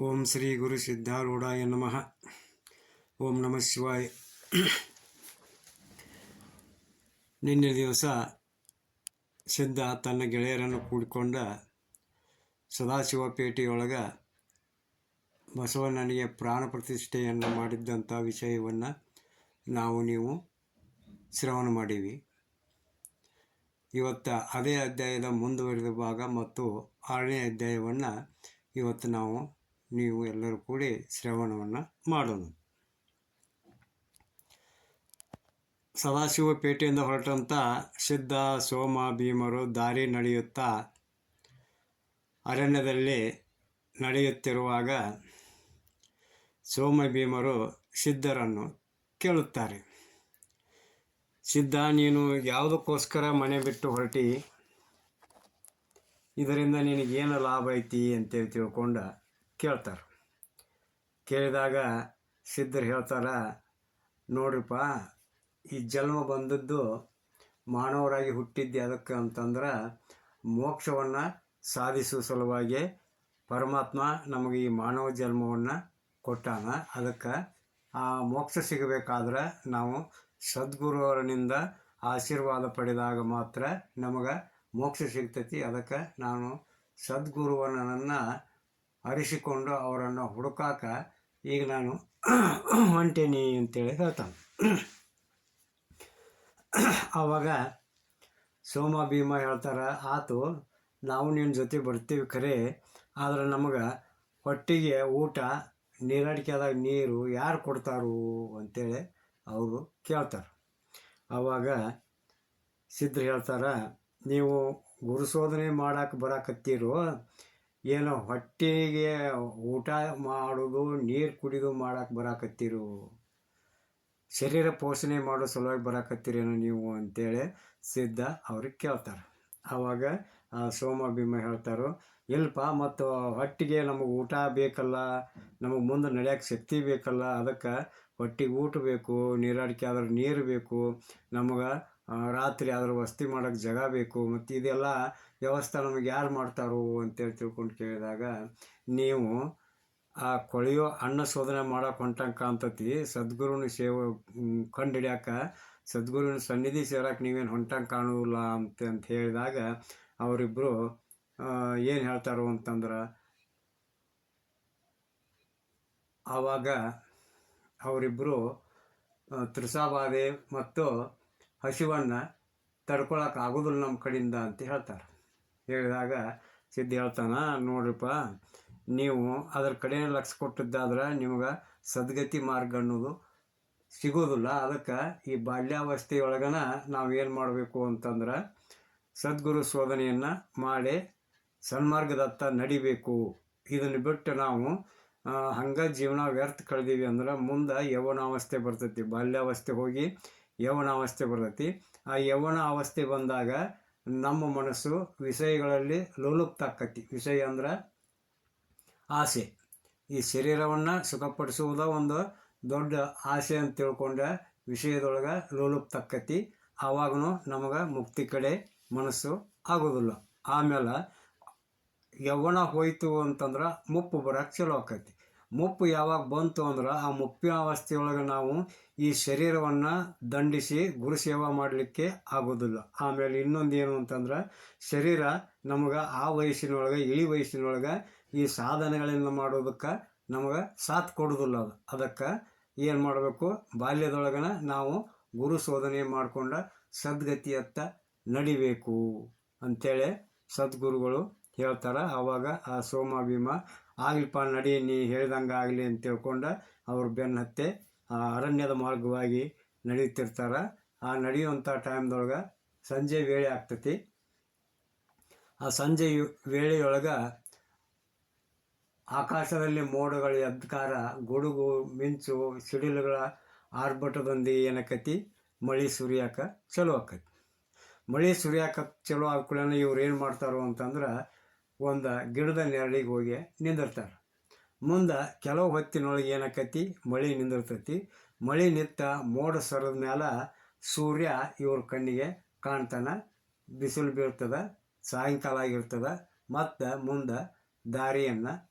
ಓಂ ಶ್ರೀ ಗುರು ಸಿದ್ಧಾರೂಢಾಯ ನಮಃ. ಓಂ ನಮಃ ಶಿವಾಯ. ನಿನ್ನೆ ದಿವಸ ಸಿದ್ಧ ತನ್ನ ಗೆಳೆಯರನ್ನು ಕೂಡಿಕೊಂಡ ಸದಾಶಿವಪೇಟೆಯೊಳಗೆ ಬಸವಣ್ಣನಿಗೆ ಪ್ರಾಣ ಪ್ರತಿಷ್ಠೆಯನ್ನು ಮಾಡಿದ್ದಂಥ ವಿಷಯವನ್ನು ನಾವು ನೀವು ಶ್ರವಣ ಮಾಡೀವಿ. ಇವತ್ತು ಅದೇ ಅಧ್ಯಾಯದ ಮುಂದುವರಿದ ಭಾಗ ಮತ್ತು ಆರನೇ ಅಧ್ಯಾಯವನ್ನು ಇವತ್ತು ನಾವು ನೀವು ಎಲ್ಲರೂ ಕೂಡಿ ಶ್ರವಣವನ್ನು ಮಾಡೋಣ. ಸದಾಶಿವ ಪೇಟೆಯಿಂದ ಹೊರಟಂಥ ಸಿದ್ಧ ಸೋಮ ಭೀಮರು ದಾರಿ ನಡೆಯುತ್ತಾ ಅರಣ್ಯದಲ್ಲಿ ನಡೆಯುತ್ತಿರುವಾಗ ಸೋಮ ಭೀಮರು ಸಿದ್ಧರನ್ನು ಕೇಳುತ್ತಾರೆ. ಸಿದ್ಧ, ನೀನು ಯಾವುದಕ್ಕೋಸ್ಕರ ಮನೆ ಬಿಟ್ಟು ಹೊರಟಿ? ಇದರಿಂದ ನಿನಗೇನು ಲಾಭ ಐತಿ ಅಂತೇಳಿ ತಿಳ್ಕೊಂಡ ಕೇಳ್ತಾರೆ. ಕೇಳಿದಾಗ ಸಿದ್ಧರು ಹೇಳ್ತಾರೆ, ನೋಡ್ರಿಪ್ಪ, ಈ ಜನ್ಮ ಬಂದದ್ದು ಮಾನವರಾಗಿ ಹುಟ್ಟಿದ್ದು ಅದಕ್ಕೆ ಅಂತಂದ್ರೆ ಮೋಕ್ಷವನ್ನು ಸಾಧಿಸುವ ಸಲುವಾಗಿ ಪರಮಾತ್ಮ ನಮಗೆ ಈ ಮಾನವ ಜನ್ಮವನ್ನು ಕೊಟ್ಟಾನ. ಅದಕ್ಕೆ ಆ ಮೋಕ್ಷ ಸಿಗಬೇಕಾದ್ರೆ ನಾವು ಸದ್ಗುರುವರನಿಂದ ಆಶೀರ್ವಾದ ಪಡೆದಾಗ ಮಾತ್ರ ನಮಗೆ ಮೋಕ್ಷ ಸಿಗ್ತೈತಿ. ಅದಕ್ಕೆ ನಾನು ಸದ್ಗುರುವನನ್ನು ಅರಿಸಿಕೊಂಡು ಅವರನ್ನು ಹುಡುಕಾಕ ಈಗ ನಾನು ಹೊಂಟೇನಿ ಅಂತೇಳಿ ಹೇಳ್ತಾನೆ. ಆವಾಗ ಸೋಮ ಭೀಮ ಹೇಳ್ತಾರೆ, ಆತು, ನಾವು ನಿನ್ನ ಜೊತೆ ಬರ್ತೀವಿ ಖರೆ, ಆದರೆ ನಮಗೆ ಹೊಟ್ಟಿಗೆ ಊಟ ನೀರಾಡಿಕೆದಾಗ ನೀರು ಯಾರು ಕೊಡ್ತಾರು? ಅಂತೇಳಿ ಅವರು ಕೇಳ್ತಾರೆ. ಆವಾಗ ಸಿದ್ಧರು ಹೇಳ್ತಾರೆ, ನೀವು ಗುರುಸೋಧನೆ ಮಾಡಕ್ಕೆ ಬರಾಕತ್ತೀರೋ ಏನೋ ಹೊಟ್ಟೆಗೆ ಊಟ ಮಾಡೋದು, ನೀರು ಕುಡಿದು ಮಾಡಕ್ಕೆ ಬರಾಕತ್ತೀರು. ಶರೀರ ಪೋಷಣೆ ಮಾಡೋ ಸಲುವಾಗಿ ಬರಾಕತ್ತೀರೇನೋ ನೀವು ಅಂತೇಳಿ ಸಿದ್ಧ ಅವ್ರಿಗೆ ಕೇಳ್ತಾರೆ. ಆವಾಗ ಸೋಮ ಭೀಮ ಹೇಳ್ತಾರೋ ಇಲ್ಪ ಮತ್ತು ಹೊಟ್ಟಿಗೆ ನಮಗೆ ಊಟ ಬೇಕಲ್ಲ, ನಮಗೆ ಮುಂದೆ ನಡೆಯೋಕ್ಕೆ ಶಕ್ತಿ ಬೇಕಲ್ಲ, ಅದಕ್ಕೆ ಹೊಟ್ಟಿಗೆ ಊಟ ಬೇಕು, ನೀರಾಡಿಕೆ ಆದ್ರೆ ನೀರು ಬೇಕು, ನಮಗೆ ರಾತ್ರಿ ಆದ್ರೆ ವಸತಿ ಮಾಡೋಕ್ಕೆ ಜಾಗ ಬೇಕು, ಮತ್ತು ಇದೆಲ್ಲ ವ್ಯವಸ್ಥೆ ನಮಗೆ ಯಾರು ಮಾಡ್ತಾರೋ ಅಂತೇಳಿ ತಿಳ್ಕೊಂಡು ಕೇಳಿದಾಗ, ನೀವು ಆ ಕೊಳೆಯೋ ಅನ್ನ ಶೋಧನೆ ಮಾಡೋಕೆ ಹೊಂಟಂಗೆ ಕಾಣ್ತತಿ ಸದ್ಗುರುನ ಸೇವ ಕಂಡು ಹಿಡಿಯಾಕ ಸದ್ಗುರುವಿನ ಸನ್ನಿಧಿ ಸೇರಕ್ಕೆ ನೀವೇನು ಹೊಂಟಂಗೆ ಕಾಣುವಲ್ಲ ಅಂತ ಅಂತ ಹೇಳಿದಾಗ ಅವರಿಬ್ಬರು ಏನು ಹೇಳ್ತಾರೋ ಅಂತಂದ್ರೆ, ಆವಾಗ ಅವರಿಬ್ಬರು ತ್ರಿಸಾಬಾಧೆ ಮತ್ತು ಹಸಿವನ್ನು ತಡ್ಕೊಳಕ್ಕೆ ಆಗೋದಿಲ್ಲ ನಮ್ಮ ಕಡೆಯಿಂದ ಅಂತ ಹೇಳ್ತಾರೆ. ಹೇಳಿದಾಗ ಸಿದ್ಧ ಹೇಳ್ತಾನ, ನೋಡ್ರಿಪ್ಪ, ನೀವು ಅದ್ರ ಕಡೆ ಲಕ್ಷ ಕೊಟ್ಟಿದ್ದಾದ್ರೆ ನಿಮ್ಗೆ ಸದ್ಗತಿ ಮಾರ್ಗ ಅನ್ನೋದು ಸಿಗೋದಿಲ್ಲ. ಅದಕ್ಕೆ ಈ ಬಾಲ್ಯಾವಸ್ಥೆಯೊಳಗನ ನಾವು ಏನು ಮಾಡಬೇಕು ಅಂತಂದ್ರೆ ಸದ್ಗುರು ಶೋಧನೆಯನ್ನು ಮಾಡಿ ಸನ್ಮಾರ್ಗದತ್ತ ನಡಿಬೇಕು. ಇದನ್ನು ಬಿಟ್ಟು ನಾವು ಹಂಗೆ ಜೀವನ ವ್ಯರ್ಥ ಕಳೆದೀವಿ ಅಂದ್ರೆ ಮುಂದೆ ಯವನಾವಸ್ಥೆ ಬರ್ತೈತಿ. ಬಾಲ್ಯಾವಸ್ಥೆ ಹೋಗಿ ಯೌವನಾವಸ್ಥೆ ಬರ್ತೈತಿ. ಆ ಯೌವನ ಅವಸ್ಥೆ ಬಂದಾಗ ನಮ್ಮ ಮನಸ್ಸು ವಿಷಯಗಳಲ್ಲಿ ಲೋಲುಪ್ತ ಆಕತಿ ವಿಷಯ ಅಂದ್ರೆ ಆಸೆ. ಈ ಶರೀರವನ್ನು ಸುಖಪಡಿಸುವುದ ಒಂದು ದೊಡ್ಡ ಆಸೆ ಅಂತ ತಿಳ್ಕೊಂಡ ವಿಷಯದೊಳಗೆ ಲೋಲುಪ್ತ ಆಕತಿ ಆವಾಗೂ ನಮಗೆ ಮುಕ್ತಿ ಕಡೆ ಮನಸ್ಸು ಆಗೋದಿಲ್ಲ. ಆಮೇಲೆ ಯೌವನ ಹೋಯ್ತು ಅಂತಂದ್ರೆ ಮುಪ್ಪು ಬರೋಕ್ಕೆ ಚಲೋ ಆಕೈತಿ. ಮುಪ್ಪು ಯಾವಾಗ ಬಂತು ಅಂದ್ರೆ ಆ ಮುಪ್ಪಿನ ಅವಸ್ಥೆಯೊಳಗೆ ನಾವು ಈ ಶರೀರವನ್ನು ದಂಡಿಸಿ ಗುರು ಸೇವಾ ಮಾಡಲಿಕ್ಕೆ ಆಗೋದಿಲ್ಲ. ಆಮೇಲೆ ಇನ್ನೊಂದು ಏನು ಅಂತಂದ್ರೆ ಶರೀರ ನಮಗೆ ಆ ವಯಸ್ಸಿನೊಳಗೆ, ಇಳಿ ವಯಸ್ಸಿನೊಳಗೆ ಈ ಸಾಧನೆಗಳನ್ನ ಮಾಡೋದಕ್ಕೆ ನಮಗೆ ಸಾಥ್ ಕೊಡೋದಿಲ್ಲ ಅದು. ಅದಕ್ಕೆ ಏನು ಮಾಡಬೇಕು? ಬಾಲ್ಯದೊಳಗನ ನಾವು ಗುರು ಶೋಧನೆ ಮಾಡಿಕೊಂಡ ಸದ್ಗತಿಯತ್ತ ನಡಿಬೇಕು ಅಂಥೇಳಿ ಸದ್ಗುರುಗಳು ಹೇಳ್ತಾರೆ. ಆವಾಗ ಆ ಸೋಮ ಭೀಮ ಆಗ್ಲಿಪ್ಪ ನಡಿ, ನೀ ಹೇಳ್ದಂಗೆ ಆಗಲಿ ಅಂತ ತಿಳ್ಕೊಂಡು ಅವ್ರ ಬೆನ್ನತ್ತೆ ಆ ಅರಣ್ಯದ ಮಾರ್ಗವಾಗಿ ನಡೀತಿರ್ತಾರೆ. ಆ ನಡೆಯುವಂಥ ಟೈಮ್ದೊಳಗೆ ಸಂಜೆ ವೇಳೆ ಆಗ್ತತಿ. ಆ ಸಂಜೆ ವೇಳೆಯೊಳಗೆ ಆಕಾಶದಲ್ಲಿ ಮೋಡಗಳ ಎದ್ಕಾರ, ಗುಡುಗು, ಮಿಂಚು, ಸಿಡಿಲುಗಳ ಆರ್ಭಟದೊಂದಿಗೆ ಏನಕತಿ? ಮಳೆ ಸುರಿಯಾಕ ಚಲೋ ಆಕತಿ. ಮಳೆ ಸುರಿಯಾಕ ಚಲೋ ಆದ ಇವ್ರು ಏನು ಮಾಡ್ತಾರೋ ಅಂತಂದ್ರೆ ಒಂದು ಗಿಡದ ನೆರಳಿಗೆ ಹೋಗಿ ನಿಂದಿರ್ತಾರೆ. ಮುಂದೆ ಕೆಲವು ಹೊತ್ತಿನೊಳಗೆ ಏನಾಕತಿ? ಮಳೆ ನಿಂದಿರ್ತೈತಿ. ಮಳೆ ನಿತ್ತ ಮೋಡ ಸರದ ಮೇಲೆ ಸೂರ್ಯ ಇವ್ರ ಕಣ್ಣಿಗೆ ಕಾಣ್ತಾನೆ. ಬಿಸಿಲು ಬೀಳ್ತದೆ, ಸಾಯಂಕಾಲ ಆಗಿರ್ತದೆ. ಮತ್ತು ಮುಂದೆ ದಾರಿಯನ್ನು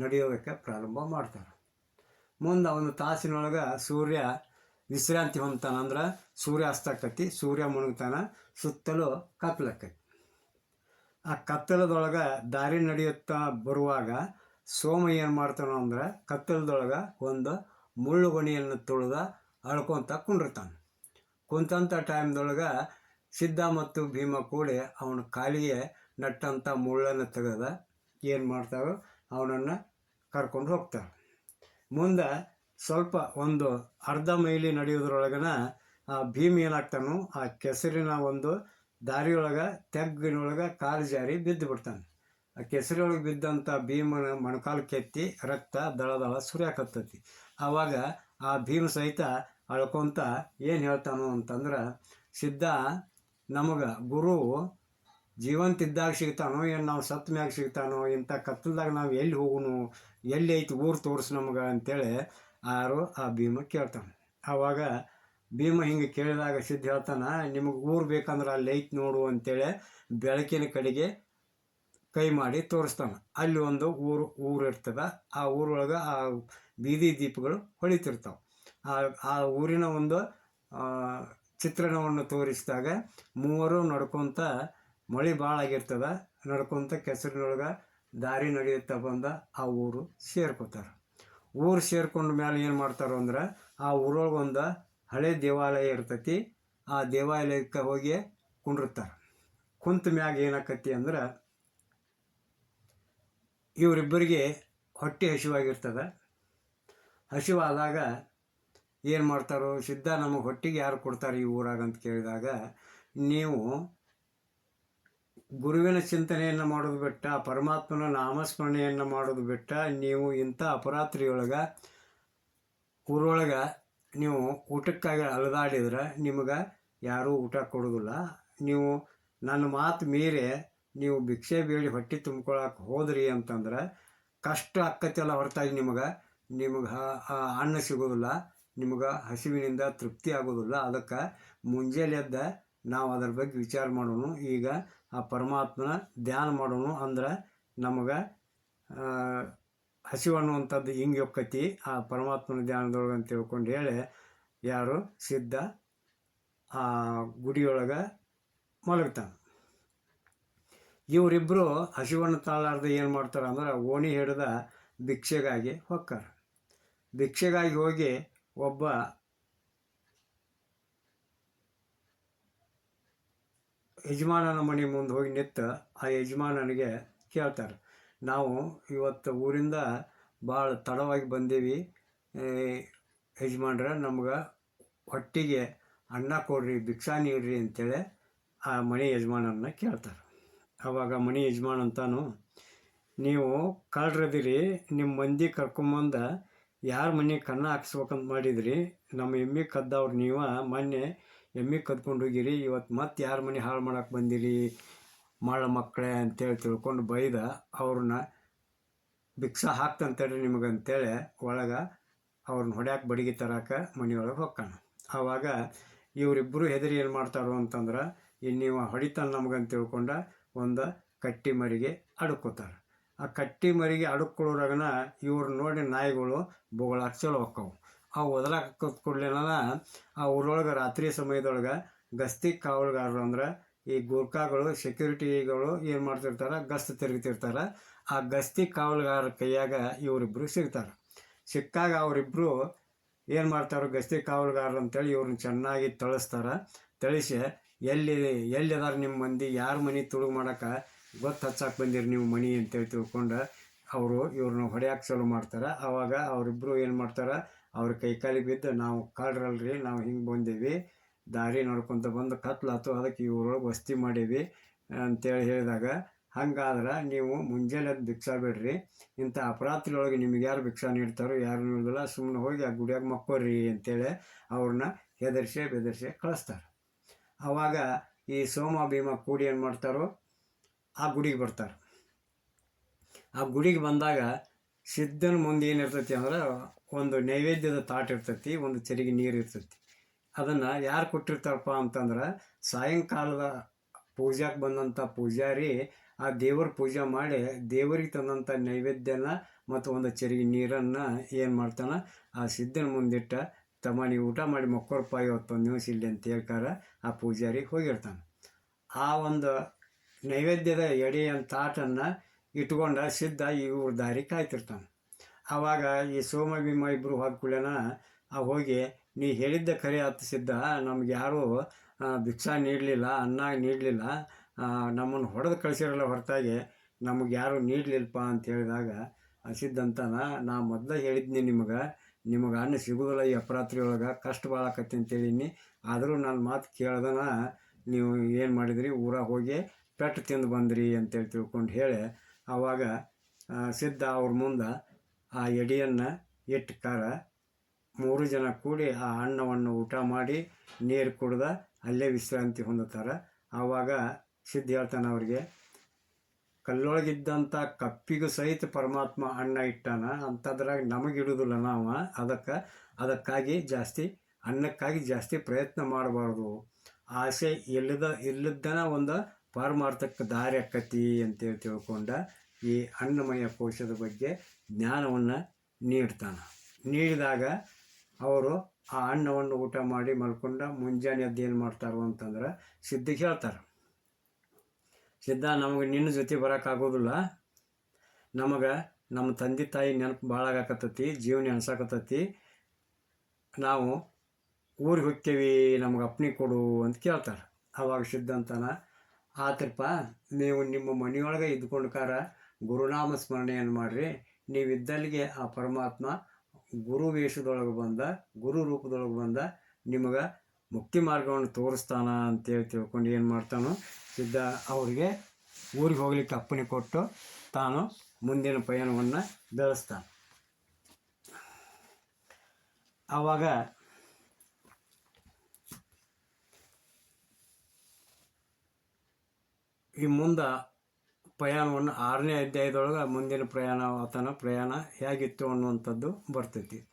ನಡೆಯೋದಕ್ಕೆ ಪ್ರಾರಂಭ ಮಾಡ್ತಾರೆ. ಮುಂದೆ ಒಂದು ತಾಸಿನೊಳಗೆ ಸೂರ್ಯ ವಿಶ್ರಾಂತಿ ಹೊಂತಾನ ಅಂದ್ರೆ ಸೂರ್ಯ ಅಸ್ತಕ್ಕತಿ ಸೂರ್ಯ ಮುಳುಗ್ತಾನೆ ಸುತ್ತಲೂ ಕತ್ಲಕ್ಕತಿ ಆ ಕತ್ತಲದೊಳಗೆ ದಾರಿ ನಡೆಯುತ್ತಾ ಬರುವಾಗ ಸೋಮ ಏನು ಮಾಡ್ತಾನೋ ಅಂದ್ರೆ ಕತ್ತಲದೊಳಗೆ ಒಂದು ಮುಳ್ಳು ಗೊಣಿಯನ್ನು ತುಳಿದ ಅಳ್ಕೊಂತ ಕುಂಡಿರ್ತಾನೆ. ಕುಂತಂಥ ಟೈಮ್ದೊಳಗೆ ಸಿದ್ಧ ಮತ್ತು ಭೀಮ ಕೂಡಿ ಅವನ ಕಾಲಿಗೆ ನಟ್ಟಂಥ ಮುಳ್ಳನ್ನು ತೆಗೆದ ಏನು ಮಾಡ್ತಾರೋ ಅವನನ್ನು ಕರ್ಕೊಂಡು ಹೋಗ್ತಾರೆ. ಮುಂದೆ ಸ್ವಲ್ಪ ಒಂದು ಅರ್ಧ ಮೈಲಿ ನಡೆಯೋದ್ರೊಳಗನ ಆ ಭೀಮ್ ಏನಾಗ್ತಾನೋ ಆ ಕೆಸರಿನ ಒಂದು ದಾರಿಯೊಳಗೆ, ತೆಗ್ಗಿನೊಳಗೆ ಕಾಲು ಜಾರಿ ಬಿದ್ದು ಬಿಡ್ತಾನೆ. ಆ ಕೆಸರೊಳಗೆ ಬಿದ್ದಂಥ ಭೀಮನ ಮೊಣಕಾಲು ಕೆತ್ತಿ ರಕ್ತ ದಳ ದಳ ಸುರಿಯಾಕತ್ತೈತಿ. ಆವಾಗ ಆ ಭೀಮ ಸಹಿತ ಅಳ್ಕೊಂತ ಏನು ಹೇಳ್ತಾನೋ ಅಂತಂದ್ರೆ, ಸಿದ್ಧ ನಮಗೆ ಗುರು ಜೀವಂತಿದ್ದಾಗ ಸಿಗ್ತಾನೋ, ಏನು ನಾವು ಸತ್ತ ಮ್ಯಾಗ ಸಿಗ್ತಾನೋ, ಇಂಥ ಕತ್ತಲ್ದಾಗ ನಾವು ಎಲ್ಲಿ ಹೋಗುನು, ಎಲ್ಲಿ ಐತಿ ಊರು ತೋರಿಸು ನಮಗೆ ಅಂತೇಳಿ ಆರು ಆ ಭೀಮ ಕೇಳ್ತಾನೆ. ಆವಾಗ ಭೀಮ ಹಿಂಗೆ ಕೇಳಿದಾಗ ಸಿದ್ಧ ಹೇಳ್ತಾನೆ, ನಿಮಗೆ ಊರು ಬೇಕಂದ್ರೆ ಅಲ್ಲಿ ಐತಿ ನೋಡು ಅಂತೇಳಿ ಬೆಳಕಿನ ಕಡೆಗೆ ಕೈ ಮಾಡಿ ತೋರಿಸ್ತಾನೆ. ಅಲ್ಲಿ ಒಂದು ಊರು ಊರು ಇರ್ತದೆ. ಆ ಊರೊಳಗೆ ಆ ಬೀದಿ ದೀಪಗಳು ಹೊಳಿತಿರ್ತಾವೆ. ಆ ಆ ಊರಿನ ಒಂದು ಚಿತ್ರಣವನ್ನು ತೋರಿಸಿದಾಗ ಮೂವರು ನಡ್ಕೊತ ಮಳೆ ಭಾಳ ಆಗಿರ್ತದೆ. ನಡ್ಕೊತ ಕೆಸರಿನೊಳಗೆ ದಾರಿ ನಡೆಯುತ್ತಾ ಬಂದ ಆ ಊರು ಸೇರ್ಕೋತಾರೆ. ಊರು ಸೇರ್ಕೊಂಡ ಮೇಲೆ ಏನು ಮಾಡ್ತಾರೋ ಅಂದ್ರೆ, ಆ ಊರೊಳಗೆ ಒಂದು ಹಳೆ ದೇವಾಲಯ ಇರ್ತೈತಿ, ಆ ದೇವಾಲಯಕ್ಕೆ ಹೋಗಿ ಕುಂಡಿರ್ತಾರೆ ಕುಂತ ಮ್ಯಾಗ ಏನಾಕತಿ ಅಂದ್ರೆ, ಇವರಿಬ್ಬರಿಗೆ ಹೊಟ್ಟೆ ಹಸಿವಾಗಿರ್ತದೆ. ಹಸಿವಾದಾಗ ಏನು ಮಾಡ್ತಾರೋ, ಸಿದ್ಧ ನಮಗೆ ಹೊಟ್ಟಿಗೆ ಯಾರು ಕೊಡ್ತಾರೆ ಈ ಊರಾಗ ಅಂತ ಕೇಳಿದಾಗ, ನೀವು ಗುರುವಿನ ಚಿಂತನೆಯನ್ನು ಮಾಡೋದು ಬಿಟ್ಟ, ಪರಮಾತ್ಮನ ನಾಮಸ್ಮರಣೆಯನ್ನು ಮಾಡೋದು ಬಿಟ್ಟ, ನೀವು ಇಂಥ ಅಪರಾತ್ರಿಯೊಳಗೆ, ಊರೊಳಗೆ ನೀವು ಊಟಕ್ಕಾಗಿ ಅಲೆದಾಡಿದ್ರೆ ನಿಮಗೆ ಯಾರೂ ಊಟ ಕೊಡೋದಿಲ್ಲ. ನೀವು ನನ್ನ ಮಾತು ಮೀರಿ ನೀವು ಭಿಕ್ಷೆ ಬೇಡಿ ಹೊಟ್ಟೆ ತುಂಬ್ಕೊಳಕ್ಕೆ ಹೋದ್ರಿ ಅಂತಂದ್ರೆ ಕಷ್ಟ ಅಕ್ಕತ್ತೆಲ್ಲ ಹೊರತಾಗಿ ನಿಮಗೆ ನಿಮಗೆ ಅನ್ನ ಸಿಗೋದಿಲ್ಲ, ನಿಮಗೆ ಹಸಿವಿನಿಂದ ತೃಪ್ತಿ ಆಗೋದಿಲ್ಲ. ಅದಕ್ಕೆ ಮುಂಜಾನೆ ಎದ್ದ ನಾವು ಅದ್ರ ಬಗ್ಗೆ ವಿಚಾರ ಮಾಡೋಣ. ಈಗ ಆ ಪರಮಾತ್ಮನ ಧ್ಯಾನ ಮಾಡೋಣ ಅಂದ್ರೆ ನಮಗೆ ಹಸಿವು ಅನ್ನುವಂಥದ್ದು ಹಿಂಗೆ ಒಕ್ಕತಿ? ಆ ಪರಮಾತ್ಮನ ಧ್ಯಾನದೊಳಗೆ ಅಂತ ತಿಳ್ಕೊಂಡು ಹೇಳಿ, ಯಾರು? ಸಿದ್ಧ, ಆ ಗುಡಿಯೊಳಗೆ ಮಲಗ್ತಾನೆ. ಇವರಿಬ್ಬರು ಹಸಿವನ್ನು ತಾಳಾರ್ದ ಏನು ಮಾಡ್ತಾರೆ ಅಂದ್ರೆ ಓಣಿ ಹಿಡಿದ ಭಿಕ್ಷೆಗಾಗಿ ಹೊಕ್ಕಾರ. ಭಿಕ್ಷೆಗಾಗಿ ಹೋಗಿ ಒಬ್ಬ ಯಜಮಾನನ ಮನೆ ಮುಂದೆ ಹೋಗಿ ನಿಂತು ಆ ಯಜಮಾನನಿಗೆ ಕೇಳ್ತಾರೆ. ನಾವು ಇವತ್ತು ಊರಿಂದ ಭಾಳ ತಡವಾಗಿ ಬಂದೀವಿ. ಯಜಮಾನ್ರ, ನಮ್ಗೆ ಹೊಟ್ಟಿಗೆ ಅನ್ನ ಕೊಡ್ರಿ, ಭಿಕ್ಷಾ ನೀಡ್ರಿ ಅಂತೇಳಿ ಆ ಮನೆ ಯಜಮಾನನ್ನ ಕೇಳ್ತಾರೆ. ಆವಾಗ ಮನೆ ಯಜಮಾನ ಅಂತಾನು, ನೀವು ಕಳ್ರದಿರಿ ನಿಮ್ಮ ಮಂದಿ ಕರ್ಕೊಂಬಂದ ಯಾರ ಮನೆ ಕನ್ನ ಹಾಕ್ಸ್ಬೇಕಂತ ಮಾಡಿದ್ರಿ ನಮ್ಮ ಎಮ್ಮೆ ಕದ್ದವ್ರು ನೀವು ಮೊನ್ನೆ ಎಮ್ಮೆ ಕದ್ಕೊಂಡು ಹೋಗಿರಿ, ಇವತ್ತು ಮತ್ತೆ ಯಾರ ಮನೆ ಹಾಳು ಮಾಡೋಕೆ ಬಂದಿರಿ ಮಾಳ ಮಕ್ಕಳೇ ಅಂತೇಳಿ ತಿಳ್ಕೊಂಡು ಬೈದ ಅವ್ರನ್ನ ಭಿಕ್ಷ ಹಾಕ್ತಂತೇಳಿ ನಿಮಗೆ ಅಂತೇಳಿ ಒಳಗೆ ಅವ್ರನ್ನ ಹೊಡ್ಯಾಕೆ ಬಡಿಗೆ ತರಾಕ ಮನೆಯೊಳಗೆ ಹೊಕ್ಕಾನ. ಆವಾಗ ಇವರಿಬ್ಬರು ಹೆದರಿ ಏನು ಮಾಡ್ತಾರೋ ಅಂತಂದ್ರೆ ಇನ್ನು ನೀವು ಹೊಡಿತಾನೆ ನಮಗಂತ ತಿಳ್ಕೊಂಡ ಒಂದು ಕಟ್ಟಿ ಮರಿಗೆ ಅಡುಕೋತಾರೆ. ಆ ಕಟ್ಟಿ ಮರಿಗೆ ಅಡುಕೊಳ್ಳೋರಾಗನ ಇವ್ರು ನೋಡಿ ನಾಯಿಗಳು ಬೊಗಳಾಕ್ ಚಲೋ ಹೋಕ್ಕವು. ಆ ಒದಲಾಕ ಕೂಡ್ಲೇನ ಆ ಊರೊಳಗೆ ರಾತ್ರಿ ಸಮಯದೊಳಗೆ ಗಸ್ತಿ ಕಾವಲುಗಾರರು ಅಂದ್ರೆ ಈ ಗೂರ್ಖಾಗಳು ಸೆಕ್ಯೂರಿಟಿಗಳು ಏನು ಮಾಡ್ತಿರ್ತಾರೆ? ಗಸ್ತು ತಿರುಗುತ್ತಿರ್ತಾರೆ ಆ ಗಸ್ತಿ ಕಾವಲುಗಾರ ಕೈಯಾಗ ಇವರಿಬ್ಬರು ಸಿಗ್ತಾರೆ. ಸಿಕ್ಕಾಗ ಅವರಿಬ್ಬರು ಏನು ಮಾಡ್ತಾರೆ ಗಸ್ತಿ ಕಾವಲುಗಾರರು ಅಂತೇಳಿ ಇವ್ರನ್ನ ಚೆನ್ನಾಗಿ ತಳಿಸ್ತಾರೆ ತಳಿಸಿ ಎಲ್ಲಿ ಎಲ್ಲಿ ಅದಾರ ನಿಮ್ಮ ಮಂದಿ, ಯಾರ ಮನೆ ತುಳುಗು ಮಾಡೋಕೆ ಗೊತ್ತು ಹಚ್ಚಕ್ಕೆ ಬಂದಿರಿ ನೀವು ಮನೆ ಅಂತೇಳಿ ತಿಳ್ಕೊಂಡು ಅವರು ಇವ್ರನ್ನ ಹೊಡೆಯಕ್ಕೆ ಚಾಲು ಮಾಡ್ತಾರೆ. ಆವಾಗ ಅವರಿಬ್ಬರು ಏನು ಮಾಡ್ತಾರೆ? ಅವ್ರ ಕೈ ಕಾಲಿಗೆ ಬಿದ್ದು, ನಾವು ಕಾಡ್ರಲ್ರಿ, ನಾವು ಹಿಂಗೆ ಬಂದೀವಿ. ದಾರಿ ನೋಡ್ಕೊತ ಬಂದು ಕತ್ಲಾತು ಅದಕ್ಕೆ ಇವ್ರೊಳಗೆ ವಸ್ತಿ ಮಾಡೀವಿ ಅಂತೇಳಿ ಹೇಳಿದಾಗ, ಹಂಗಾದ್ರೆ ನೀವು ಮುಂಜಾನೆ ಭಿಕ್ಷ ಭಿಕ್ಷಾ ಬಿಡ್ರಿ. ಇಂಥ ಅಪರಾತ್ರಿಯೊಳಗೆ ನಿಮ್ಗೆ ಯಾರು ಭಿಕ್ಷಾ ನೀಡ್ತಾರೋ ಯಾರು ನೀಡೋದಿಲ್ಲ ಸುಮ್ಮನೆ ಹೋಗಿ ಆ ಗುಡಿಯಾಗ ಮಕ್ಕೋರಿ ಅಂತೇಳಿ ಅವ್ರನ್ನ ಹೆದರ್ಸಿ ಬೆದರ್ಸಿ ಕಳಿಸ್ತಾರೆ. ಆವಾಗ ಈ ಸೋಮ ಭೀಮ ಕೂಡಿ ಏನು ಮಾಡ್ತಾರೋ ಆ ಗುಡಿಗೆ ಬರ್ತಾರೆ. ಆ ಗುಡಿಗೆ ಬಂದಾಗ ಸಿದ್ಧನ ಮುಂದೆ ಏನಿರ್ತೈತಿ ಅಂದ್ರೆ, ಒಂದು ನೈವೇದ್ಯದ ತಾಟ್ ಇರ್ತೈತಿ, ಒಂದು ಚರಿಗೆ ನೀರು ಇರ್ತೈತಿ. ಅದನ್ನು ಯಾರು ಕೊಟ್ಟಿರ್ತಾರಪ್ಪ ಅಂತಂದ್ರೆ ಸಾಯಂಕಾಲದ ಪೂಜಾಕ್ಕೆ ಬಂದಂಥ ಪೂಜಾರಿ ಆ ದೇವರ ಪೂಜೆ ಮಾಡಿ ದೇವರಿಗೆ ತಂದಂಥ ನೈವೇದ್ಯನ ಮತ್ತು ಒಂದು ಚರಿಗೆ ನೀರನ್ನು ಏನು ಮಾಡ್ತಾನೆ? ಆ ಸಿದ್ಧನ ಮುಂದಿಟ್ಟ ತಮ್ಮ ನೀವು ಊಟ ಮಾಡಿ ಮಕ್ಕೋರಪ್ಪ ಇವತ್ತೊಂದು ದಿವಸ ಇಲ್ಲಿ ಅಂತ ಹೇಳ್ಕಾರ ಆ ಪೂಜಾರಿ ಹೋಗಿರ್ತಾನೆ. ಆ ಒಂದು ನೈವೇದ್ಯದ ಎಡೆಯ ತಾಟನ್ನು ಇಟ್ಕೊಂಡ ಸಿದ್ಧ ಇವ್ರ ದಾರಿ ಕಾಯ್ತಿರ್ತಾನೆ. ಆವಾಗ ಈ ಸೋಮ ಭೀಮ ಇಬ್ಬರು ಹೋದ ಕೂಡಲೇ ಆ ಹೋಗಿ ನೀ ಹೇಳಿದ್ದ ಖರೆ ಆತು ಸಿದ್ಧ. ನಮ್ಗೆ ಯಾರೂ ಭಿಕ್ಷಾ ನೀಡಲಿಲ್ಲ, ಅನ್ನ ನೀಡಲಿಲ್ಲ. ನಮ್ಮನ್ನು ಹೊಡೆದು ಕಳಿಸಿರಲ್ಲ ಹೊರತಾಗಿ. ನಮಗೆ ಯಾರು ನೀಡಲಿಲ್ಲಪ್ಪ ಅಂತ ಹೇಳಿದಾಗ ಸಿದ್ಧ ಅಂತಾನ, ನಾ ಮೊದಲೇ ಹೇಳಿದ್ನಿ ನಿಮಗೆ. ನಿಮಗೆ ಅನ್ನ ಸಿಗೋದಿಲ್ಲ ಈ ಅಪರಾತ್ರಿ ಒಳಗೆ, ಕಷ್ಟ ಭಾಳಾಕತ್ತಿ ಅಂತೇಳೀನಿ ಆದರೂ ನನ್ನ ಮಾತು ಕೇಳ್ದನ, ನೀವು ಏನು ಮಾಡಿದ್ರಿ? ಊರಾಗ ಹೋಗಿ ಪೆಟ್ಟು ತಿಂದು ಬಂದ್ರಿ ಅಂತೇಳಿ ತಿಳ್ಕೊಂಡು ಹೇಳಿ. ಆವಾಗ ಸಿದ್ಧ ಅವ್ರ ಮುಂದೆ ಆ ಎಡಿಯನ್ನು ಇಟ್ಟು ಮೂರು ಜನ ಕೂಡಿ ಆ ಅನ್ನವನ್ನು ಊಟ ಮಾಡಿ ನೀರು ಕುಡ್ದ ಅಲ್ಲೇ ವಿಶ್ರಾಂತಿ ಹೊಂದುತ್ತಾರೆ. ಆವಾಗ ಸಿದ್ಧ ಹೇಳ್ತಾನೆ ಅವರಿಗೆ, ಕಲ್ಲೊಳಗಿದ್ದಂಥ ಕಪ್ಪಿಗೂ ಸಹಿತ ಪರಮಾತ್ಮ ಅನ್ನ ಇಟ್ಟಾನ, ಅಂಥದ್ರಾಗ ನಮಗಿಡುವುದಿಲ್ಲ ನಾವು, ಅದಕ್ಕೆ, ಅದಕ್ಕಾಗಿ ಜಾಸ್ತಿ, ಅನ್ನಕ್ಕಾಗಿ ಜಾಸ್ತಿ ಪ್ರಯತ್ನ ಮಾಡಬಾರ್ದು. ಆಸೆ ಇಲ್ಲದ ಇಲ್ಲದನ ಒಂದು ಪರಮಾರ್ಥಕ್ಕೆ ದಾರಿ ಆಕತಿ ಅಂತೇಳಿ ತಿಳ್ಕೊಂಡ ಈ ಅನ್ನಮಯ ಕೋಶದ ಬಗ್ಗೆ ಜ್ಞಾನವನ್ನು ನೀಡ್ತಾನೆ. ನೀಡಿದಾಗ ಅವರು ಆ ಅನ್ನವನ್ನು ಊಟ ಮಾಡಿ ಮಲ್ಕೊಂಡ ಮುಂಜಾನೆ ಎದ್ದು ಏನು ಮಾಡ್ತಾರೋ ಅಂತಂದ್ರೆ ಸಿದ್ಧ ಹೇಳ್ತಾರೆ. ಸಿದ್ಧ ನಮಗೆ ನಿನ್ನ ಜೊತೆ ಬರೋಕ್ಕಾಗೋದಿಲ್ಲ ನಮಗೆ ನಮ್ಮ ತಂದೆ ತಾಯಿ ನೆನಪು ಭಾಳ ಆಗಾಕತ್ತೈತಿ, ಜೀವನ ಅನ್ಸಾಕತ್ತೈತಿ ನಾವು ಊರಿಗೆ ಹೋಗ್ತೇವಿ, ನಮಗೆ ಅಪ್ನಿ ಕೊಡು ಅಂತ ಕೇಳ್ತಾರೆ. ಅವಾಗ ಸಿದ್ಧ ಅಂತಾನ, ಆತಪ್ಪ, ನೀವು ನಿಮ್ಮ ಮನೆಯೊಳಗೆ ಇದ್ಕೊಂಡ್ಕಾರ ಗುರುನಾಮ ಸ್ಮರಣೆಯನ್ನು ಮಾಡಿರಿ. ನೀವಿದ್ದಲ್ಲಿಗೆ ಆ ಪರಮಾತ್ಮ ಗುರು ವೇಷದೊಳಗೆ ಬಂದ, ಗುರು ರೂಪದೊಳಗೆ ಬಂದ, ನಿಮಗೆ ಮುಕ್ತಿ ಮಾರ್ಗವನ್ನು ತೋರಿಸ್ತಾನ ಅಂತೇಳಿ ತಿಳ್ಕೊಂಡು ಏನು ಮಾಡ್ತಾನೋ ಸಿದ್ಧ ಅವರಿಗೆ ಊರಿಗೆ ಹೋಗ್ಲಿಕ್ಕೆ ಅಪ್ಪಣೆ ಕೊಟ್ಟು ತಾನು ಮುಂದಿನ ಪಯಣವನ್ನು ಬೆಳೆಸ್ತಾನೆ. ಆವಾಗ ಈ ಮುಂದೆ ಪ್ರಯಾಣವನ್ನು ಆರನೇ ಅಧ್ಯಾಯದೊಳಗೆ ಮುಂದಿನ ಪ್ರಯಾಣ ಆತನ ಪ್ರಯಾಣ ಹೇಗಿತ್ತು ಅನ್ನುವಂಥದ್ದು ಬರ್ತೈತಿ.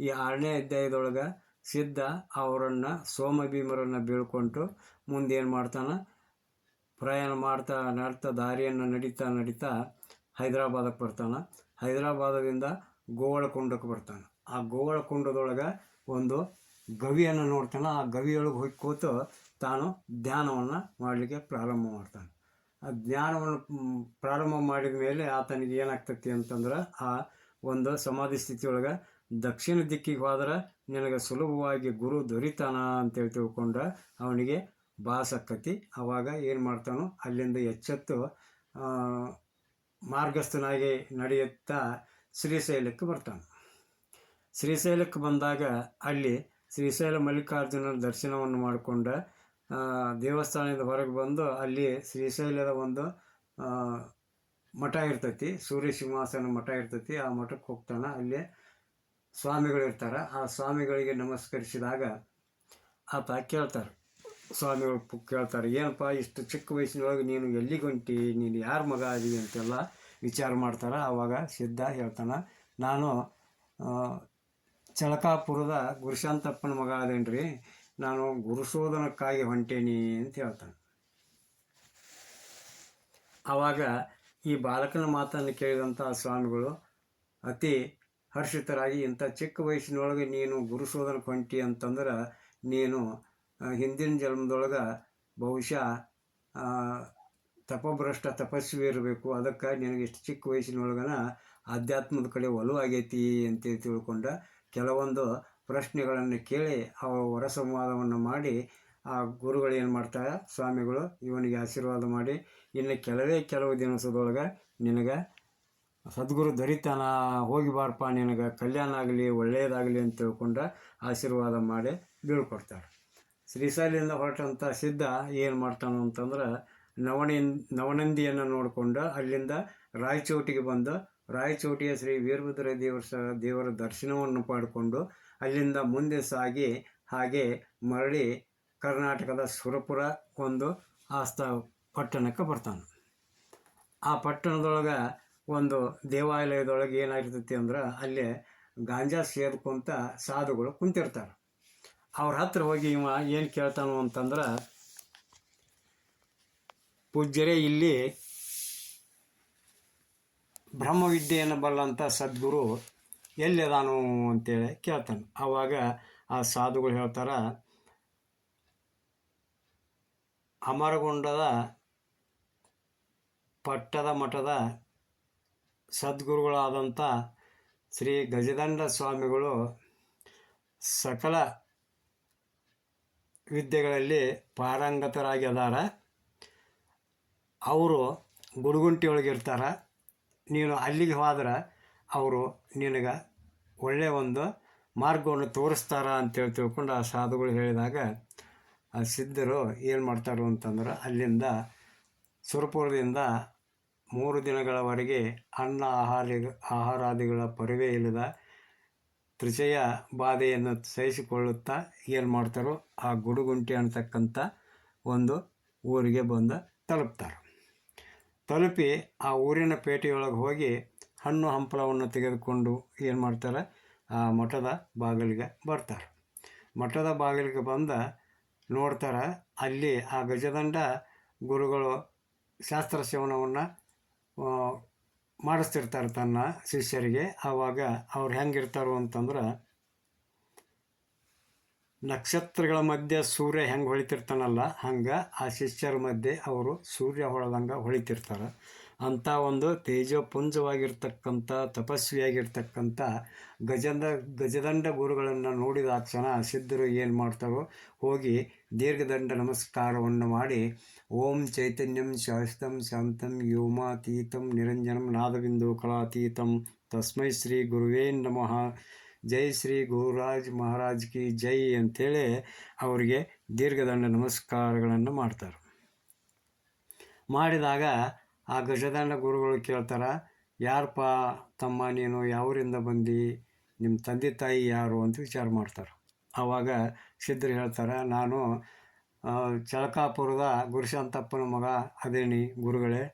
ಈ ಆರನೇ ಅಧ್ಯಾಯದೊಳಗೆ ಸಿದ್ಧ ಅವರನ್ನು ಸೋಮಭೀಮರನ್ನು ಬೀಳ್ಕೊಂಡು ಮುಂದೇನು ಮಾಡ್ತಾನೆ? ಪ್ರಯಾಣ ಮಾಡ್ತಾ ನಡ್ತಾ ದಾರಿಯನ್ನು ನಡೀತಾ ನಡೀತಾ ಹೈದರಾಬಾದಕ್ಕೆ ಬರ್ತಾನೆ. ಹೈದರಾಬಾದದಿಂದ ಗೋವಳಕುಂಡಕ್ಕೆ ಬರ್ತಾನೆ. ಆ ಗೋವಳಕುಂಡದೊಳಗೆ ಒಂದು ಗವಿಯನ್ನು ನೋಡ್ತಾನೆ. ಆ ಗವಿಯೊಳಗೆ ಹೋಗಿ ಕೂತು ತಾನು ಧ್ಯಾನವನ್ನು ಮಾಡಲಿಕ್ಕೆ ಪ್ರಾರಂಭ ಮಾಡ್ತಾನೆ. ಜ್ಞಾನವನ್ನು ಪ್ರಾರಂಭ ಮಾಡಿದ ಮೇಲೆ ಆತನಿಗೆ ಏನಾಗ್ತೈತಿ ಅಂತಂದ್ರೆ ಆ ಒಂದು ಸಮಾಧಿ ಸ್ಥಿತಿಯೊಳಗೆ ದಕ್ಷಿಣ ದಿಕ್ಕಿಗೆ ಹೋದ್ರೆ ನಿನಗೆ ಸುಲಭವಾಗಿ ಗುರು ದೊರಿತಾನ ಅಂತೇಳಿ ತಿಳ್ಕೊಂಡ ಅವನಿಗೆ ಬಾಸಕ್ಕತಿ ಅವಾಗ ಏನು ಮಾಡ್ತಾನೋ ಅಲ್ಲಿಂದ ಎಚ್ಚೆತ್ತು ಆ, ಮಾರ್ಗಸ್ಥನಾಗಿ ನಡೆಯುತ್ತಾ ಶ್ರೀಶೈಲಕ್ಕೆ ಬರ್ತಾನೆ. ಶ್ರೀಶೈಲಕ್ಕೆ ಬಂದಾಗ ಅಲ್ಲಿ ಶ್ರೀಶೈಲ ಮಲ್ಲಿಕಾರ್ಜುನನ ದರ್ಶನವನ್ನು ಮಾಡಿಕೊಂಡ ಆ, ದೇವಸ್ಥಾನದಿಂದ ಹೊರಗೆ ಬಂದು ಅಲ್ಲಿ ಶ್ರೀಶೈಲದ ಒಂದು ಮಠ ಇರ್ತೈತಿ. ಸೂರ್ಯ ಸಿಂಹಾಸನ ಮಠ ಇರ್ತೈತಿ. ಆ ಮಠಕ್ಕೆ ಹೋಗ್ತಾನೆ. ಅಲ್ಲಿ ಸ್ವಾಮಿಗಳು ಇರ್ತಾರೆ. ಆ ಸ್ವಾಮಿಗಳಿಗೆ ನಮಸ್ಕರಿಸಿದಾಗ ಆತ ಕೇಳ್ತಾರೆ. ಸ್ವಾಮಿಗಳು ಕೇಳ್ತಾರೆ, ಏನಪ್ಪ ಇಷ್ಟು ಚಿಕ್ಕ ವಯಸ್ಸಿನೊಳಗೆ ನೀನು ಎಲ್ಲಿಗೆ ಹೊಂಟಿ? ನೀನು ಯಾರ ಮಗ ಅದಿ ಅಂತೆಲ್ಲ ವಿಚಾರ ಮಾಡ್ತಾರೆ. ಆವಾಗ ಸಿದ್ಧ ಹೇಳ್ತಾನೆ, ನಾನು ಚಳಕಾಪುರದ ಗುರುಶಾಂತಪ್ಪನ ಮಗ ಅದೇನ್ರಿ ನಾನು ಗುರುಶೋಧನಕ್ಕಾಗಿ ಹೊಂಟೇನಿ ಅಂತ ಹೇಳ್ತಾನೆ. ಆವಾಗ ಈ ಬಾಲಕನ ಮಾತನ್ನು ಕೇಳಿದಂಥ ಸ್ವಾಮಿಗಳು ಅತಿ ಹರ್ಷಿತರಾಗಿ, ಇಂಥ ಚಿಕ್ಕ ವಯಸ್ಸಿನೊಳಗೆ ನೀನು ಗುರುಶೋಧನಕ್ಕೆ ಹೊಂಟಿ ಅಂತಂದ್ರೆ ನೀನು ಹಿಂದಿನ ಜನ್ಮದೊಳಗೆ ಬಹುಶಃ ತಪಭ್ರಷ್ಟ ತಪಸ್ವಿ ಇರಬೇಕು. ಅದಕ್ಕೆ ನಿನಗೆ ಇಷ್ಟು ಚಿಕ್ಕ ವಯಸ್ಸಿನೊಳಗನ ಆಧ್ಯಾತ್ಮದ ಕಡೆ ಒಲವು ಆಗೈತಿ ಅಂತೇಳಿ ತಿಳ್ಕೊಂಡ ಕೆಲವೊಂದು ಪ್ರಶ್ನೆಗಳನ್ನು ಕೇಳಿ ಅವ ಹೊರ ಸಂವಾದವನ್ನು ಮಾಡಿ ಆ ಗುರುಗಳು ಏನು ಮಾಡ್ತಾ ಸ್ವಾಮಿಗಳು, ಇವನಿಗೆ ಆಶೀರ್ವಾದ ಮಾಡಿ, ಇನ್ನು ಕೆಲವೇ ಕೆಲವು ದಿನಸದೊಳಗೆ ನಿನಗೆ ಸದ್ಗುರು ದರಿತಾನ ಹೋಗಿ ಬಾರಪ್ಪ, ನಿನಗೆ ಕಲ್ಯಾಣ ಆಗಲಿ ಒಳ್ಳೆಯದಾಗಲಿ ಅಂತ ತಿಳ್ಕೊಂಡು ಆಶೀರ್ವಾದ ಮಾಡಿ ಬೀಳ್ಕೊಡ್ತಾರೆ ಶ್ರೀಶೈಲಿಂದ ಹೊರಟಂಥ ಸಿದ್ಧ ಏನು ಮಾಡ್ತಾನೆ ಅಂತಂದ್ರೆ ನವಣಿ, ನವನಂದಿಯನ್ನು ನೋಡಿಕೊಂಡು ಅಲ್ಲಿಂದ ರಾಯಚೋಟಿಗೆ ಬಂದು. ರಾಯಚೋಟಿಯ ಶ್ರೀ ವೀರಭದ್ರ ದೇವರ ದೇವರ ದರ್ಶನವನ್ನು ಪಡ್ಕೊಂಡು ಅಲ್ಲಿಂದ ಮುಂದೆ ಸಾಗಿ ಹಾಗೆ ಮರಳಿ ಕರ್ನಾಟಕದ ಸುರಪುರ ಒಂದು ಆಸ್ತ ಪಟ್ಟಣಕ್ಕೆ ಬರ್ತಾನೆ. ಆ ಪಟ್ಟಣದೊಳಗೆ ಒಂದು ದೇವಾಲಯದೊಳಗೆ ಏನಾಗಿರ್ತೈತಿ ಅಂದ್ರೆ ಅಲ್ಲಿ ಗಾಂಜಾ ಸೇದ್ಕೊಂತ ಸಾಧುಗಳು ಕುಂತಿರ್ತಾರೆ. ಅವ್ರ ಹತ್ರ ಹೋಗಿ ಇವ ಏನು ಕೇಳ್ತಾನು ಅಂತಂದ್ರೆ, ಪೂಜ್ಯರೇ, ಇಲ್ಲಿ ಬ್ರಹ್ಮವಿದ್ಯೆಯನ್ನು ಬಲ್ಲಂಥ ಸದ್ಗುರು ಎಲ್ಲಿದಾನು ಅಂತೇಳಿ ಕೇಳ್ತಾನೆ. ಆವಾಗ ಆ ಸಾಧುಗಳು ಹೇಳ್ತಾರ, ಅಮರಗೊಂಡದ ಪಟ್ಟದ ಮಠದ ಸದ್ಗುರುಗಳಾದಂಥ ಶ್ರೀ ಗಜದಂಡ ಸ್ವಾಮಿಗಳು ಸಕಲ ವಿದ್ಯೆಗಳಲ್ಲಿ ಪಾರಂಗತರಾಗಿ ಅದಾರ ಅವರು ಗುಡುಗುಂಟಿ ಒಳಗೆ ಇರ್ತಾರೆ ನೀನು ಅಲ್ಲಿಗೆ ಹೋದ್ರೆ ಅವರು ನಿನಗೆ ಒಳ್ಳೆಯ ಒಂದು ಮಾರ್ಗವನ್ನು ತೋರಿಸ್ತಾರ ಅಂತೇಳಿ ತಿಳ್ಕೊಂಡು ಆ ಸಾಧುಗಳು ಹೇಳಿದಾಗ ಆ ಸಿದ್ಧರು ಏನು ಮಾಡ್ತಾರೆ ಅಂತಂದ್ರೆ ಅಲ್ಲಿಂದ ಸುರಪುರದಿಂದ ಮೂರು ದಿನಗಳವರೆಗೆ ಅನ್ನ ಆಹಾರ ಆಹಾರಾದಿಗಳ ಪರಿವೇ ಇಲ್ಲದ ತ್ರಿಚಯ ಬಾಧೆಯನ್ನು ಸಹಿಸಿಕೊಳ್ಳುತ್ತಾ ಏನು ಮಾಡ್ತಾರೋ ಆ ಗುಡುಗುಂಟಿ ಅಂತಕ್ಕಂಥ ಒಂದು ಊರಿಗೆ ಬಂದು ತಲುಪ್ತಾರೆ. ತಲುಪಿ ಆ ಊರಿನ ಪೇಟೆಯೊಳಗೆ ಹೋಗಿ ಹಣ್ಣು ಹಂಪಲವನ್ನು ತೆಗೆದುಕೊಂಡು ಏನು ಮಾಡ್ತಾರೆ? ಆ ಮಠದ ಬಾಗಿಲಿಗೆ ಬರ್ತಾರೆ. ಮಠದ ಬಾಗಿಲಿಗೆ ಬಂದ ನೋಡ್ತಾರೆ, ಅಲ್ಲಿ ಆ ಗಜದಂಡ ಗುರುಗಳು ಶಾಸ್ತ್ರ ಸೇವನವನ್ನು ಮಾಡಿಸ್ತಿರ್ತಾರೆ ತನ್ನ ಶಿಷ್ಯರಿಗೆ. ಆವಾಗ ಅವ್ರು ಹೆಂಗಿರ್ತಾರೋ ಅಂತಂದ್ರೆ, ನಕ್ಷತ್ರಗಳ ಮಧ್ಯೆ ಸೂರ್ಯ ಹೆಂಗೆ ಹೊಳಿತಿರ್ತಾನಲ್ಲ, ಹಂಗೆ ಆ ಶಿಷ್ಯರ ಮಧ್ಯೆ ಅವರು ಸೂರ್ಯ ಹೊಳೆದಂಗೆ ಹೊಳಿತಿರ್ತಾರೆ. ಅಂಥ ಒಂದು ತೇಜಪುಂಜವಾಗಿರ್ತಕ್ಕಂಥ, ತಪಸ್ವಿಯಾಗಿರ್ತಕ್ಕಂಥ ಗಜಂದ, ಗಜದಂಡ ಗುರುಗಳನ್ನು ನೋಡಿದ ಕ್ಷಣ ಸಿದ್ಧರು ಏನು ಮಾಡ್ತಾರೋ ಹೋಗಿ ದೀರ್ಘದಂಡ ನಮಸ್ಕಾರವನ್ನು ಮಾಡಿ, ಓಂ ಚೈತನ್ಯಂ ಶಾಸ್ತಂ ಶಾಂತಂ ವ್ಯೋಮಾತೀತಂ ನಿರಂಜನಂ ನಾದಬಿಂದು ಕಲಾತೀತಂ ತಸ್ಮೈ ಶ್ರೀ ಗುರುವೇ ನಮಃ. ಜೈ ಶ್ರೀ ಗುರುರಾಜ್ ಮಹಾರಾಜ್ ಕಿ ಜೈ ಅಂಥೇಳಿ ಅವರಿಗೆ ದೀರ್ಘದಂಡ ನಮಸ್ಕಾರಗಳನ್ನು ಮಾಡ್ತಾರೆ. ಮಾಡಿದಾಗ ಆ ಗಜದಂಡ ಗುರುಗಳು ಕೇಳ್ತಾರೆ ಯಾರಪ್ಪ ತಮ್ಮ ನೀನು? ಯಾವರಿಂದ ಬಂದು? ನಿಮ್ಮ ತಂದೆ ತಾಯಿ ಯಾರು? ಅಂತ ವಿಚಾರ ಮಾಡ್ತಾರೆ. ಆವಾಗ ಸಿದ್ಧರು ಹೇಳ್ತಾರೆ, ನಾನು ಚಳಕಾಪುರದ ಗುರುಶಾಂತಪ್ಪನ ಮಗ ಅದೇನಿ ಗುರುಗಳೇ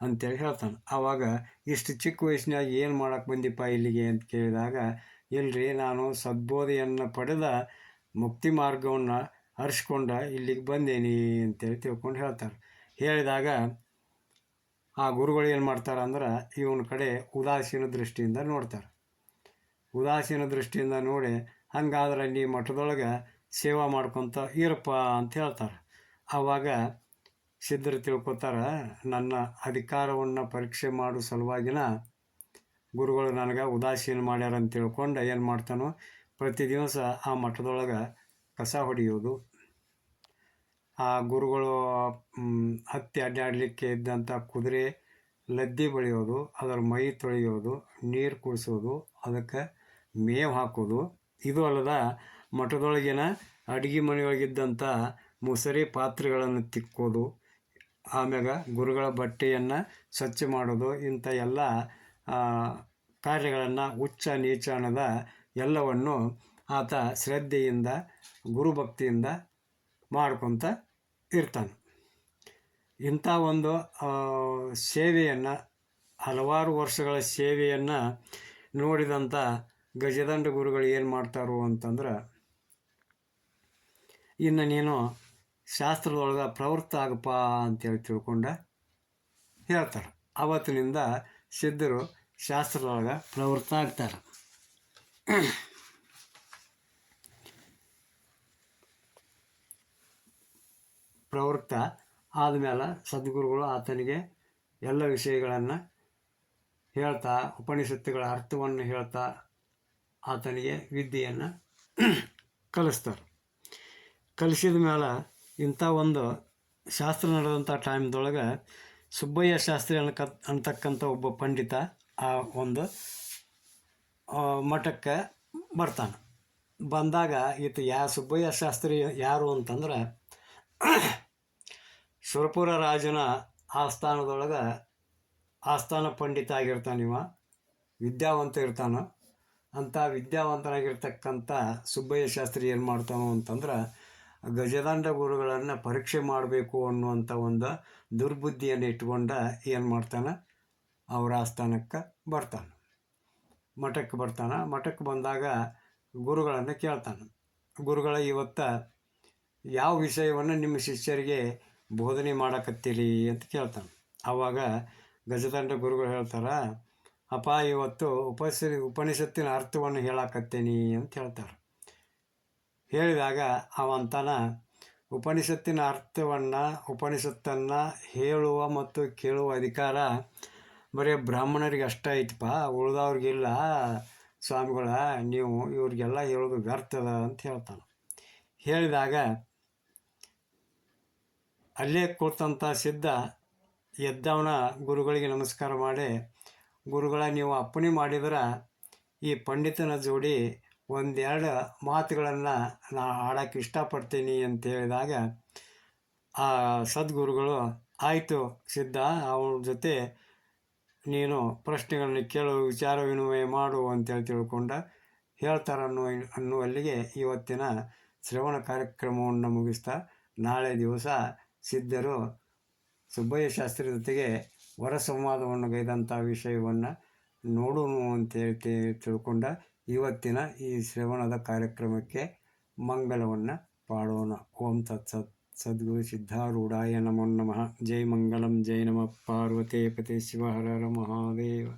ಅಂತೇಳಿ ಹೇಳ್ತಾನೆ. ಆವಾಗ ಇಷ್ಟು ಚಿಕ್ಕ ವಯಸ್ಸಿನಾಗ ಏನು ಮಾಡೋಕ್ಕೆ ಬಂದಿಪ್ಪ ಇಲ್ಲಿಗೆ ಅಂತ ಕೇಳಿದಾಗ ಇಲ್ಲರಿ ನಾನು ಸದ್ಬೋಧೆಯನ್ನು ಪಡೆದ ಮುಕ್ತಿ ಮಾರ್ಗವನ್ನು ಹರಿಸ್ಕೊಂಡ ಇಲ್ಲಿಗೆ ಬಂದೇನಿ ಅಂತೇಳಿ ತಿಳ್ಕೊಂಡು ಹೇಳ್ತಾರೆ. ಹೇಳಿದಾಗ ಆ ಗುರುಗಳು ಏನು ಮಾಡ್ತಾರೆ ಅಂದ್ರೆ ಇವನ ಕಡೆ ಉದಾಸೀನ ದೃಷ್ಟಿಯಿಂದ ನೋಡ್ತಾರೆ. ಉದಾಸೀನ ದೃಷ್ಟಿಯಿಂದ ನೋಡಿ ಹಂಗಾದ್ರೆ ನೀ ಮಠದೊಳಗೆ ಸೇವಾ ಮಾಡ್ಕೊತ ಇರಪ್ಪ ಅಂತ ಹೇಳ್ತಾರೆ. ಆವಾಗ ಸಿದ್ಧರು ತಿಳ್ಕೊತಾರೆ, ನನ್ನ ಅಧಿಕಾರವನ್ನು ಪರೀಕ್ಷೆ ಮಾಡೋ ಸಲುವಾಗಿನ ಗುರುಗಳು ನನಗೆ ಉದಾಸೀನ ಮಾಡ್ಯಾರ ಅಂತ ತಿಳ್ಕೊಂಡು ಏನು ಮಾಡ್ತಾನೋ ಪ್ರತಿ ದಿವಸ ಆ ಮಠದೊಳಗೆ ಕಸ ಹೊಡೆಯೋದು ಆ ಗುರುಗಳು ಹತ್ತಿ ಅಡ್ಡಾಡಲಿಕ್ಕೆ ಇದ್ದಂಥ ಕುದುರೆ ಲದ್ದಿ ಬಳಿಯೋದು, ಅದರ ಮೈ ತೊಳೆಯೋದು, ನೀರು ಕುಡಿಸೋದು, ಅದಕ್ಕೆ ಮೇವು ಹಾಕೋದು. ಇದು ಅಲ್ಲದ ಮಠದೊಳಗಿನ ಅಡುಗೆ ಮನೆಯೊಳಗಿದ್ದಂಥ ಮುಸರಿ ಪಾತ್ರೆಗಳನ್ನು ತಿಕ್ಕೋದು, ಆಮ್ಯಾಗ ಗುರುಗಳ ಬಟ್ಟೆಯನ್ನು ಸ್ವಚ್ಛ ಮಾಡೋದು, ಇಂಥ ಎಲ್ಲ ಕಾರ್ಯಗಳನ್ನು ಉಚ್ಚ ನೀಚ ಅನ್ನದ ಎಲ್ಲವನ್ನು ಆತ ಶ್ರದ್ಧೆಯಿಂದ, ಗುರುಭಕ್ತಿಯಿಂದ ಮಾಡ್ಕೊತ ಇರ್ತಾನೆ. ಇಂಥ ಒಂದು ಸೇವೆಯನ್ನು, ಹಲವಾರು ವರ್ಷಗಳ ಸೇವೆಯನ್ನು ನೋಡಿದಂಥ ಗಜದಂಡ ಗುರುಗಳು ಏನು ಮಾಡ್ತಾರೋ ಅಂತಂದ್ರೆ, ಇನ್ನು ನೀನು ಶಾಸ್ತ್ರದೊಳಗೆ ಪ್ರವೃತ್ತ ಆಗಪ್ಪ ಅಂತೇಳಿ ತಿಳ್ಕೊಂಡ ಹೇಳ್ತಾರೆ. ಆವತ್ತಿನಿಂದ ಸಿದ್ಧರು ಶಾಸ್ತ್ರದೊಳಗೆ ಪ್ರವೃತ್ತ ಆಗ್ತಾರೆ. ಪ್ರವೃತ್ತ ಆದಮೇಲೆ ಸದ್ಗುರುಗಳು ಆತನಿಗೆ ಎಲ್ಲ ವಿಷಯಗಳನ್ನು ಹೇಳ್ತಾ, ಉಪನಿಷತ್ತುಗಳ ಅರ್ಥವನ್ನು ಹೇಳ್ತಾ ಆತನಿಗೆ ವಿದ್ಯೆಯನ್ನು ಕಲಿಸ್ತಾರೆ. ಕಲಿಸಿದ ಮೇಲೆ ಇಂಥ ಒಂದು ಶಾಸ್ತ್ರ ನಡೆದಂಥ ಟೈಮ್ದೊಳಗೆ ಸುಬ್ಬಯ್ಯ ಶಾಸ್ತ್ರಿ ಅನ್ಕ ಅಂತಕ್ಕಂಥ ಒಬ್ಬ ಪಂಡಿತ ಆ ಒಂದು ಮಠಕ್ಕೆ ಬರ್ತಾನೆ. ಬಂದಾಗ ಈತ ಯಾ ಸುಬ್ಬಯ್ಯ ಶಾಸ್ತ್ರಿ ಯಾರು ಅಂತಂದ್ರೆ ಸುರಪುರ ರಾಜನ ಆಸ್ಥಾನದೊಳಗೆ ಆಸ್ಥಾನ ಪಂಡಿತ ಆಗಿರ್ತಾನೆ ಇವ. ವಿದ್ಯಾವಂತ ಇರ್ತಾನೆ. ಅಂಥ ವಿದ್ಯಾವಂತನಾಗಿರ್ತಕ್ಕಂಥ ಸುಬ್ಬಯ್ಯ ಶಾಸ್ತ್ರಿ ಏನು ಮಾಡ್ತಾನೋ ಅಂತಂದ್ರೆ, ಗಜದಂಡ ಗುರುಗಳನ್ನು ಪರೀಕ್ಷೆ ಮಾಡಬೇಕು ಅನ್ನುವಂಥ ಒಂದು ದುರ್ಬುದ್ಧಿಯನ್ನು ಇಟ್ಕೊಂಡ ಏನು ಮಾಡ್ತಾನೆ? ಅವರ ಆಸ್ಥಾನಕ್ಕೆ ಬರ್ತಾನೆ. ಮಠಕ್ಕೆ ಬರ್ತಾನೆ. ಮಠಕ್ಕೆ ಬಂದಾಗ ಗುರುಗಳನ್ನು ಕೇಳ್ತಾನೆ. ಗುರುಗಳ ಇವತ್ತು ಯಾವ ವಿಷಯವನ್ನು ನಿಮ್ಮ ಶಿಷ್ಯರಿಗೆ ಬೋಧನೆ ಮಾಡಕತ್ತೀರಿ ಅಂತ ಕೇಳ್ತಾನೆ. ಆವಾಗ ಗಜದಂಡ ಗುರುಗಳು ಹೇಳ್ತಾರೆ, ಅಪ್ಪ, ಇವತ್ತು ಉಪಸ, ಉಪನಿಷತ್ತಿನ ಅರ್ಥವನ್ನು ಹೇಳಕತ್ತೇನಿ ಅಂತ ಹೇಳ್ತಾರೆ. ಹೇಳಿದಾಗ ಅವಂತನ ಉಪನಿಷತ್ತಿನ ಅರ್ಥವನ್ನು, ಉಪನಿಷತ್ತನ್ನು ಹೇಳುವ ಮತ್ತು ಕೇಳುವ ಅಧಿಕಾರ ಬರೀ ಬ್ರಾಹ್ಮಣರಿಗೆ ಅಷ್ಟೇ ಐತಪ್ಪ ಉಳ್ದವ್ರಿಗಿಲ್ಲ ಸ್ವಾಮಿಗಳ, ನೀವು ಇವ್ರಿಗೆಲ್ಲ ಹೇಳೋದು ವ್ಯರ್ಥದ ಅಂತ ಹೇಳ್ತಾನೆ. ಹೇಳಿದಾಗ ಅಲ್ಲೇ ಕೂತಂಥ ಸಿದ್ಧ ಎದ್ದವನ ಗುರುಗಳಿಗೆ ನಮಸ್ಕಾರ ಮಾಡಿ, ಗುರುಗಳ, ನೀವು ಅಪ್ಪಣೆ ಮಾಡಿದ್ರೆ ಈ ಪಂಡಿತನ ಜೋಡಿ ಒಂದೆರಡು ಮಾತುಗಳನ್ನು ನಾ ಆಡೋಕ್ಕೆ ಇಷ್ಟಪಡ್ತೀನಿ ಅಂತ ಹೇಳಿದಾಗ, ಆ ಸದ್ಗುರುಗಳು, ಆಯಿತು ಸಿದ್ಧ, ಅವ್ರ ಜೊತೆ ನೀನು ಪ್ರಶ್ನೆಗಳನ್ನ ಕೇಳು ವಿಚಾರ ವಿನಿಮಯ ಮಾಡು ಅಂತೇಳಿ ತಿಳ್ಕೊಂಡ ಹೇಳ್ತಾರೆ ಅನ್ನೋ ಅನ್ನುವಲ್ಲಿಗೆ ಇವತ್ತಿನ ಶ್ರವಣ ಕಾರ್ಯಕ್ರಮವನ್ನು ಮುಗಿಸ್ತಾ ನಾಳೆ ದಿವಸ ಸಿದ್ಧರು ಸುಬ್ಬಯ್ಯ ಶಾಸ್ತ್ರಿ ಜೊತೆಗೆ ವರ ಸಂವಾದವನ್ನು ಗೈದಂಥ ವಿಷಯವನ್ನು ನೋಡೋಣ ಅಂತೇಳಿ ತಿಳ್ಕೊಂಡ ಇವತ್ತಿನ ಈ ಶ್ರವಣದ ಕಾರ್ಯಕ್ರಮಕ್ಕೆ ಮಂಗಲವನ್ನು ಪಾಡೋಣ. ಓಂ ತತ್ಸತ್ ಸದ್ಗುರು ಸಿದ್ಧಾರೂಢಾಯ ನಮೋ ನಮಃ. ಜೈ ಮಂಗಳಂ ಜೈ ನಮಃ. ಪಾರ್ವತೇ ಪತೆ ಶಿವ ಹರ ಮಹಾದೇವ.